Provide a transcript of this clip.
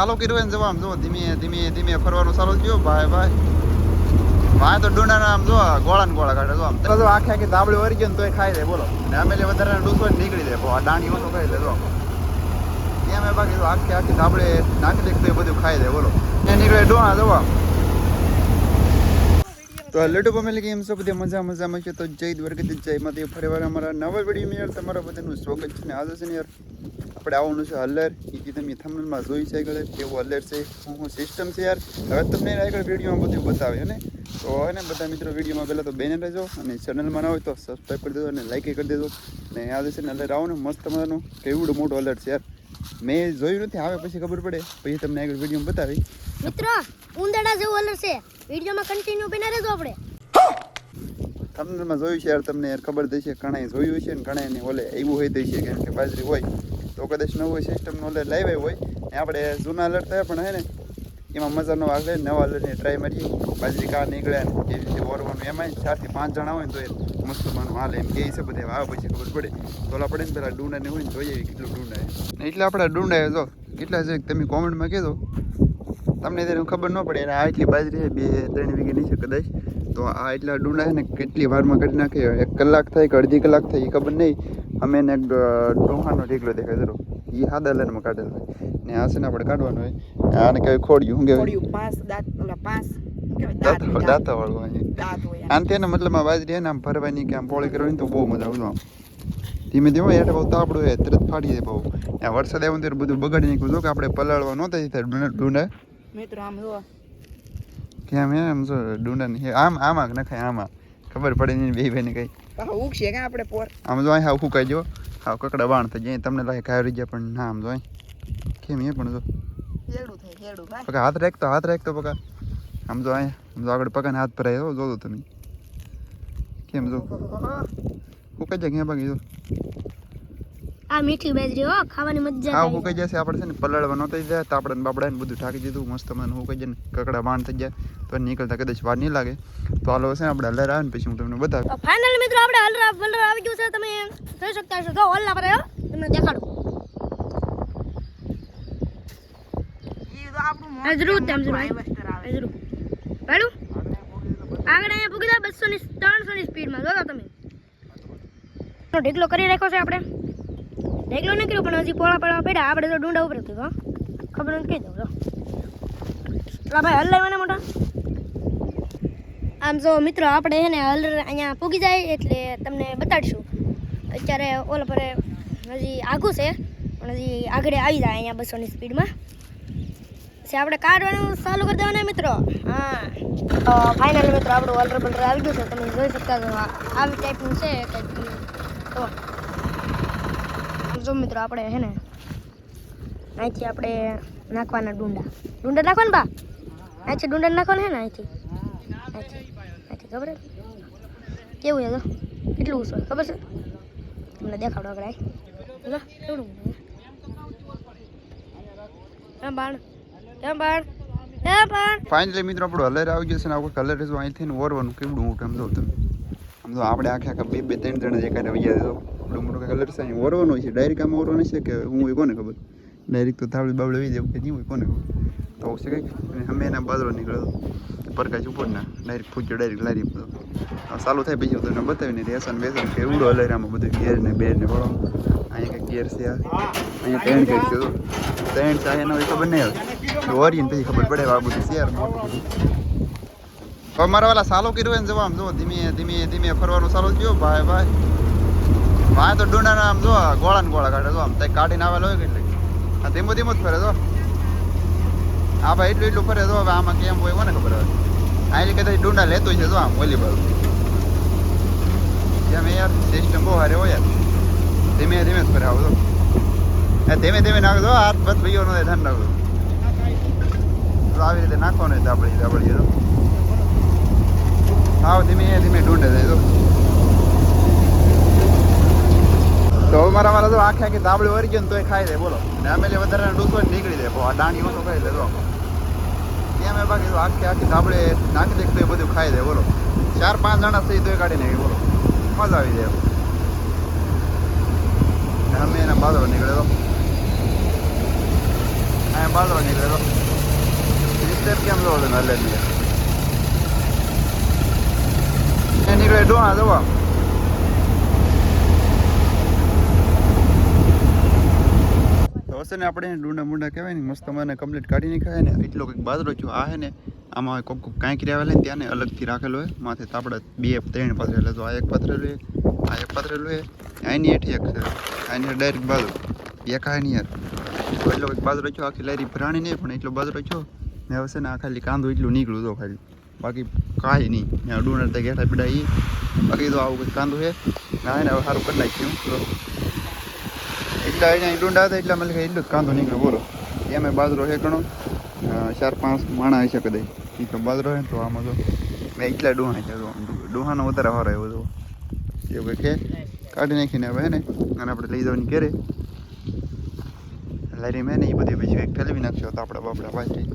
ચાલુ કર્યું ને જવા આમ જો ધીમે ધીમે ધીમે ફરવાનું ચાલુ થયું. ભાઈ ભાઈ. ભાઈ તો ડુંડા આમ જો ગોળા ને ગોળા કાઢે જો આમ. તો આખી આખે ધાબળી વરી ગયો ને તોય ખાઈ દે બોલો. ને અમે લે વધારે ડૂસો નીકળી દે દાંડી ઓછો ખાઈ લે જો ત્યાં મેં બાકી જો આખી આખી ધાબળે નાખી દે તો બધું ખાઈ દે બોલો. ત્યાં નીકળે ડોણા જો તો લડુ ફેમિલી ગેમ છો, બધી મજા મજામાં છે તો જય દ્વારકાથી જય માતા ફરીવાર અમારા નવા વીડિયો યાર, તમારા બધાનું સ્વાગત છે ને આજે છે ને યાર આપણે આવવાનું છે હલર એ જે તમે થમલમાં જોઈ છે આગળ કેવું હલ્લર છે શું શું સિસ્ટમ છે યાર. હવે તમને આગળ વિડીયોમાં બધું બતાવે ને? તો એને બધા મિત્રો વિડીયોમાં પહેલાં તો બેને રહેજો અને ચેનલમાં ના હોય તો સબસ્ક્રાઈબ કરી દેજો અને લાઇક કરી દેજો. અને યાદ છે ને હલર આવો ને મસ્ત મજાનું કેવડું મોટું હલર છે યાર. મેં જોયું નથી આવે પછી ખબર પડે. પછી તમને આગળ વિડીયોમાં બતાવી મિત્રો ઉંદરડા જેવું હલર છે. વિડીયોમાં કન્ટિન્યુ બેને રહેજો આપણે. થંબનેલમાં જોયું છે યાર તમને યાર ખબર છે ઘણાએ જોયું છે ને ઘણાને ઓલે એવું હોય થઈ છે કેમ કે બાજરી હોય. તો કદાચ નવું સિસ્ટમ નોલેજ લાવ્યા હોય, ને આપણે જૂના અલર્ટ થયા પણ હે ને, એમાં મજા વાગ લે, નવા અલર્ટની ટ્રાય મારીએ, બાજરી કા નીકળ્યા ને એવી રીતે ઓરવાનું એમાં ચારથી પાંચ જણા હોય ને તો એ મસ્ત માનું હાલે, એમ કે છે બધા આવે પછી ખબર પડે. તો ઓલા પડે ને પેલા ડુંડા ને હોય ને, જોઈએ કેટલું ડુંડા એટલે આપણે ડુંડા જો, કેટલા છે, તમે કોમેન્ટમાં કહેજો. તમને ત્યારે ખબર ન પડે, આ આટલી બાજરી બે, ત્રણ વીઘે નીચે કદાચ. તો આ એટલા ડુંડા છે ને કેટલી વારમાં કરી નાખે? એક કલાક થાય કે અડધી કલાક થાય એ ખબર નહીં. અમે એને ડોહાનો ઢીકલો દેખાય જરો એ હાદા લાઈનમાં કાઢેલો હોય ને આ છે ને આપણે કાઢવાનું હોય. આને કહેવાય ખોડ્યું. શું કહેવાય? પાંચ દાંત ઓલા પાંચ વાળું હોય. આમ તેને મતલબ આ બાજરી ને આમ ભરવાની કે આમ પોળી કરવાની તો બહુ મજા આવતું આમ ધીમે ધીમે એટલે બહુ તાપડું હોય તરત ફાડી જાય બહુ. વરસાદ આવ્યો ત્યારે બધું બગાડી નાખ્યું. કે આપણે પલાળવા નહોતા ડુંડા મિત્રો આમ જો કેમ એમ જો ડુંડા ને આમ આમાં નખાય આમાં ખબર પડે નહીં બે ભાઈને કઈ. પાછો ઉગશે કે આપણે પોર? આમ જો અહીં ઉખું કહી જો હાવ કકડા બાણ થઈ જાય તમને લાગે કાંઈ રહી જાય પણ ના આમ જો કેમ એ પણ જો. ભાઈ પકા હાથ રાખતો હાથ રાખતો પકા. આમ જો આમ જો આગળ પકાને હાથ ભરાય જો જોજો તમે. કેમ જો? ફૂકાઈ જાય ક્યાં બાકી જો. આ મીઠી બાજરી હો ખાવાની મજા હું ફૂકાઈ જશે આપણે છે ને પલાળવા નહોતા જાય તો ને બાપડા ને બધું ઠાકી દીધું મસ્ત મને ફૂકાઈ જાય ને કકડા બાણ થઈ જાય તો નીકળતા કદાચ વાર નહીં લાગે. તો હાલો છે આપણે હલર આવે ને પછી હું તમને બતાવું. ફાઇનલ મિત્રો આપણે હલરા વલરા આવી ગયું છે તમે જોઈ શકતા હશો. જો હલરા પર તમને દેખાડું. આપણું જરૂર તેમ જરૂર પેલું આગળ અહીંયા પૂગી બસો ની ત્રણસો ની સ્પીડમાં જોતા તમે. ઢેકલો કરી રાખ્યો છે આપણે. ઢેકલો ન કર્યો, પણ હજી પોળા પોળા પડ્યા. આપણે તો ડુંડા ઉપર હતી. ખબર નથી કહી દઉં પેલા ભાઈ હલાવ્યા મોટા. આમ જો મિત્રો, આપણે છે ને હલર અહીંયા પૂગી જાય એટલે તમને બતાડશું. અત્યારે ઓલા પર હજી આઘું છે, પણ હજી આગળ આવી જાય અહીંયા બસોની સ્પીડમાં. પછી આપણે કાઢવાનું ચાલુ કરી દેવાના મિત્રો. હા. તો ફાઇનલ મિત્રો, આપણું ઓલર બલર આવી ગયું છે. તમે જોઈ શકતા છો આવી ટાઈપનું છે કંઈક તો જો મિત્રો આપણે હે ને અહીંથી આપણે નાખવાના ડુંડા. ડુંડા નાખવાના બા? અહીંથી ડુંડા નાખવાના હે ને અહીંથી? અહીંથી. અહીંથી. ખબર? કેવું છે કેટલું ઊંચું ખબર છે? તમને દેખાડો આગળ. જો, કેવડું. એમ બાણ. એમ બાણ. ફાઇનલી મિત્રો આપણું હલર આવી ગયું છે ને આખું કલર અહીંથી ઓરવાનું. કેવડું મોટું આમ જો તમે. આમ આપણે આખે આખા બે બે ત્રણ ત્રણ જે આવી જાય એટલું મોટું કલર છે અહીં છે ડાયરેક્ટ આમ ઓરવાનું છે કે હું હોય કોને ખબર? ડાયરેક્ટ તો થાવડી બાવડી વી દેવું કે નહીં હોય કોને ખબર? તો છે કંઈક અને અમે એના બાજરો નીકળ્યો પરકાશ ઉપર ના ડાયરેક્ટ પૂછ્યો ડાયરેક્ટ લારી બધો ચાલુ થાય પછી તો તમને બતાવીને રેસન બેસન કે ઉડો હલર આમાં બધું ગેર ને બેર ને વળો અહીંયા કંઈક ગેર છે. અહીંયા ટ્રેન કંઈક છે ટ્રેન ચાહે એનો ખબર નહીં આવે. ઓરીને પછી ખબર પડે આ બધું શેર મોટું બધું. હવે મારા વાલા સાલો કર્યો ને જવા આમ જો ધીમે ધીમે ધીમે ફરવાનું સારું થયું. ભાઈ ભાઈ. વાય તો ડુંડાના આમ જો ગોળા ને ગોળા કાઢે જો, આમ ત્યાં કાઢીને આવેલો હોય કેટલી આ ધીમો ધીમો જ ફરે જો. આ ભાઈ, એટલું એટલું ફરે જો, હવે આમાં કેમ હોય કોને ખબર હવે. આ એટલે કદાચ ડુંડા લેતો છે જો આમ, ઓલી બાજુ. એ યાર સિસ્ટમ બહુ હારે હોય યાર. ધીમે ધીમે જ ફરે આવો એ ધીમે ધીમે નાખજો હાથ બસ ભાઈઓ નો ધ્યાન રાખજો. તો આવી રીતે હોય આપણે આપણે જો આવ, ધીમે ધીમે ઢૂંઢે જાય જો. તો મારા મારા તો આખે આખી ધાબળી વરી ગયો ને તોય ખાઈ દે બોલો. ને અમે વધારે ડૂસો નીકળી દે આ દાણી ઓછો ખાઈ દે જો. ત્યાં મેં બાકી તો આખી આખી દાબળે નાખી દે તો એ બધું ખાઈ દે બોલો. ચાર પાંચ જણા થઈ તોય કાઢી નાખી, બોલો. મજા આવી જાય. અમે એના બાદરો નીકળેલો અહીંયા બાદરો નીકળે તો સિસ્ટર કેમ હલે નહીં એ નીકળે ડોહા દવા હશે ને આપણે ડુંડા મુંડા કહેવાય ને, મસ્ત મને કમ્પ્લીટ કાઢી નાખાય ને, એટલો કંઈક બાજરો છો આ હે ને, આમાં કોક કોક કાંઈક રહેલા ને ત્યાં ને અલગથી રાખેલો હોય માથે તાપડા બે ત્રણ પથરેલા તો આ એક પથરેલું છે આ એક પથરેલું છે આની હેઠી એક છે. આની ડાયરેક્ટ બાજરો એકાય નહીં યાર એટલો કંઈક બાજરો છો આખી લારી ભરાણી નહીં, પણ એટલો બાજરો છો ને હવે છે ને આ ખાલી કાંદો એટલું નીકળ્યું તો ખાલી. બાકી કાંઈ નહીં. ત્યાં ડુંડા તે ઘેટા પીડા એ બાકી તો આવું કંઈક કાંદો છે. ના એને હવે સારું કરી નાખ્યું. એટલા અહીંયા ડુંડા હતા એટલા મને એટલું જ કાંદો નીકળ્યો બોલો. એમાં બાજરો છે ઘણો ચાર પાંચ માણા હશે કદાચ. તો બાજરો છે તો આમાં તો મેં એટલા ડોહા છે ડોહાનો વધારે હારો એવો તો એવું કંઈક કે કાઢી નાખીને હવે ને, અને આપણે લઈ જવાની કેરે લારી મેં ને એ બધી પછી કંઈક ઠલવી નાખશો તો આપણા બાપડા પાછી